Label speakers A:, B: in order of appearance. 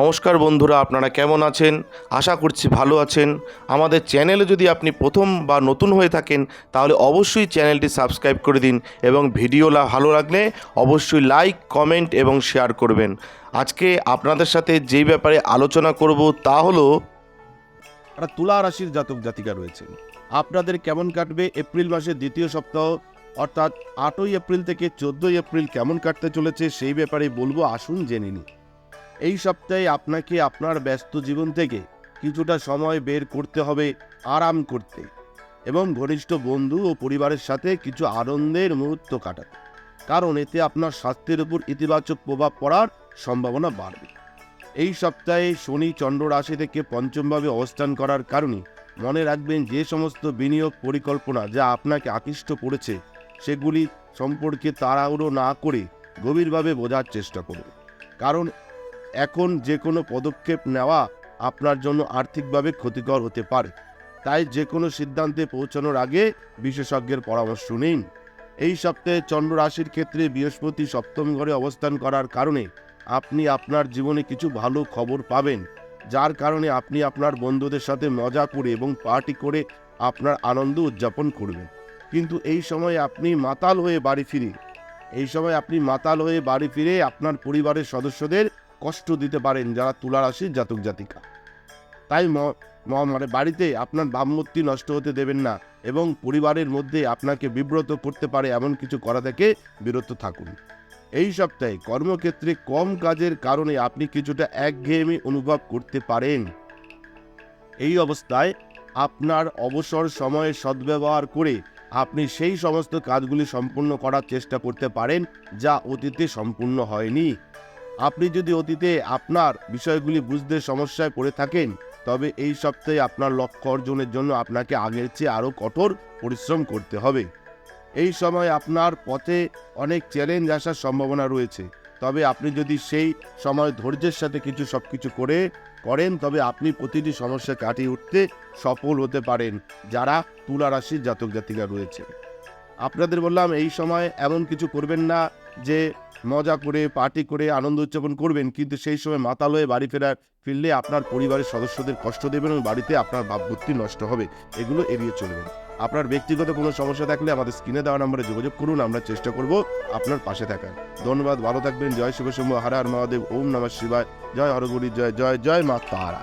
A: নমস্কার বন্ধুরা, আপনারা কেমন আছেন? আশা করছি ভালো আছেন। আমাদের চ্যানেলে যদি আপনি প্রথম বা নতুন হয়ে থাকেন, তাহলে অবশ্যই চ্যানেলটি সাবস্ক্রাইব করে দিন এবং ভিডিও ভালো লাগলে অবশ্যই লাইক, কমেন্ট এবং শেয়ার করবেন। আজকে আপনাদের সাথে যেই ব্যাপারে আলোচনা করব তা হলো
B: তুলা রাশির জাতক জাতিকা রয়েছেন। আপনাদের কেমন কাটবে এপ্রিল মাসের দ্বিতীয় সপ্তাহ? অর্থাৎ আটই এপ্রিল থেকে চোদ্দই এপ্রিল কেমন কাটতে চলেছে সেই ব্যাপারে বলব, আসুন জেনে নিন এই সপ্তাহে আপনাকে আপনার ব্যস্ত জীবন থেকে কিছুটা সময় বের করতে হবে আরাম করতে এবং ঘনিষ্ঠ বন্ধু ও পরিবারের সাথে কিছু আনন্দের মুহূর্ত কাটাতে। কারণ এতে আপনার স্বাস্থ্যের উপর ইতিবাচক প্রভাব পড়ার সম্ভাবনা বাড়বে। এই সপ্তাহে শনি চন্দ্র রাশি থেকে পঞ্চমভাবে অবস্থান করার কারণে মনে রাখবেন যে সমস্ত বিনিয়োগ পরিকল্পনা যা আপনাকে আকৃষ্ট করেছে, সেগুলি সম্পর্কে তাড়াহুড়ো না করে গভীরভাবে বোঝার চেষ্টা করুন। কারণ এখন যে কোনো পদক্ষেপ নেওয়া আপনার জন্য আর্থিকভাবে ক্ষতিকর হতে পারে। তাই যে কোনো সিদ্ধান্তে পৌঁছানোর আগে বিশেষজ্ঞের পরামর্শ নিন। এই সপ্তাহে চন্দ্র রাশির ক্ষেত্রে বৃহস্পতি সপ্তম ঘরে অবস্থান করার কারণে আপনি আপনার জীবনে কিছু ভালো খবর পাবেন, যার কারণে আপনি আপনার বন্ধুদের সাথে মজা করে এবং পার্টি করে আপনার আনন্দ উদযাপন করবেন। কিন্তু এই সময় আপনি মাতাল হয়ে বাড়ি ফিরে, এই সময় আপনি মাতাল হয়ে বাড়ি ফিরে আপনার পরিবারের সদস্যদের কষ্ট দিতে পারেন যারা তুলা রাশির জাতক জাতিকা। তাই মানে বাড়িতে আপনার ভাবমূর্তি নষ্ট হতে দেবেন না এবং পরিবারের মধ্যে আপনাকে বিব্রত করতে পারে এমন কিছু করা থেকে বিরত থাকুন। এই সপ্তাহে কর্মক্ষেত্রে কম কাজের কারণে আপনি কিছুটা একঘেয়েমি অনুভব করতে পারেন। এই অবস্থায় আপনার অবসর সময়ের সদ্ব্যবহার করে আপনি সেই সমস্ত কাজগুলি সম্পূর্ণ করার চেষ্টা করতে পারেন যা অতীতে সম্পূর্ণ হয়নি। আপনি যদি অতীতে আপনার বিষয়গুলি বুঝতে সমস্যায় পড়ে থাকেন, তবে এই সপ্তাহে আপনার লক্ষ্য অর্জনের জন্য আপনাকে আগের চেয়ে আরও কঠোর পরিশ্রম করতে হবে। এই সময় আপনার পথে অনেক চ্যালেঞ্জ আসার সম্ভাবনা রয়েছে। তবে আপনি যদি সেই সময় ধৈর্যের সাথে কিছু সব কিছু করে করেন, তবে আপনি প্রতিটি সমস্যা কাটিয়ে উঠতে সফল হতে পারেন, যারা তুলা রাশির জাতক জাতিকা রয়েছে। আপনাদের বললাম, এই সময় এমন কিছু করবেন না যে মজা করে, পার্টি করে, আনন্দ উদযাপন করবেন, কিন্তু সেই সময় মাতাল হয়ে বাড়ি ফেরার ফিরলে আপনার পরিবারের সদস্যদের কষ্ট দেবেন এবং বাড়িতে আপনার ভাবমূর্তি নষ্ট হবে। এগুলো এড়িয়ে চলবেন। আপনার ব্যক্তিগত কোনো সমস্যা থাকলে আমাদের স্ক্রিনে দেওয়া নম্বরে যোগাযোগ করুন, আমরা চেষ্টা করব আপনার পাশে থাকার। ধন্যবাদ, ভালো থাকবেন, জয় শিব শম্ভ হর হর মহাদেব, ওম নমঃ শিবায়, জয় হরগুরি জয় জয় জয় মা তারা।